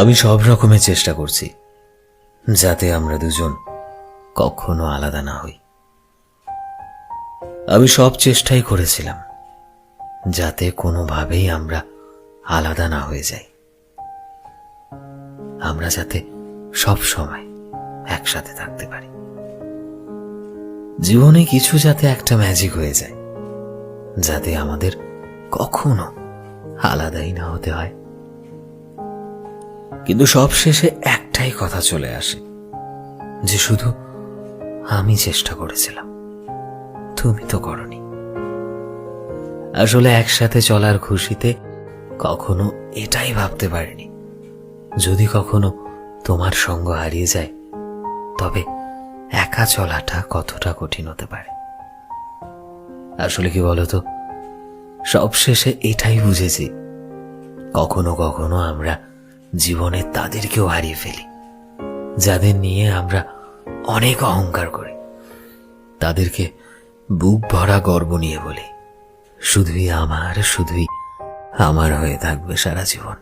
আমি সব রকমের চেষ্টা করছি, যাতে আমরা দুজন কখনো আলাদা না হই। আমি সব চেষ্টাই করেছিলাম, যাতে কোনোভাবেই আমরা আলাদা না হয়ে যাই। আমরা যাতে সব সময় একসাথে থাকতে পারি। জীবনে কিছু যাতে একটা ম্যাজিক হয়ে যায়, যাতে আমাদের কখনো আলাদাই না হতে হয়। কিন্তু সব শেষে একটাই কথা চলে আসে, যে শুধু আমি চেষ্টা করেছিলাম। তুমি তো করনি। আসলে একসাথে চলার খুশিতে কখনো এটাই ভাবতে পারিনি। যদি কখনো তোমার সঙ্গ হারিয়ে যায়, তবে একা চলাটা কতটা কঠিন হতে পারে? আসলে কি বলতো, সবশেষে এটাই বুঝেছি, কখনো কখনো আমরা জীবনে তাদেরকেও হারিয়ে ফেলি। যাদের নিয়ে আমরা অনেক অহংকার করি। তাদেরকে বুক ভরা গর্ব নিয়ে বলি, শুধুই আমার শুধুই আমার হয়ে থাকবে সারা জীবন।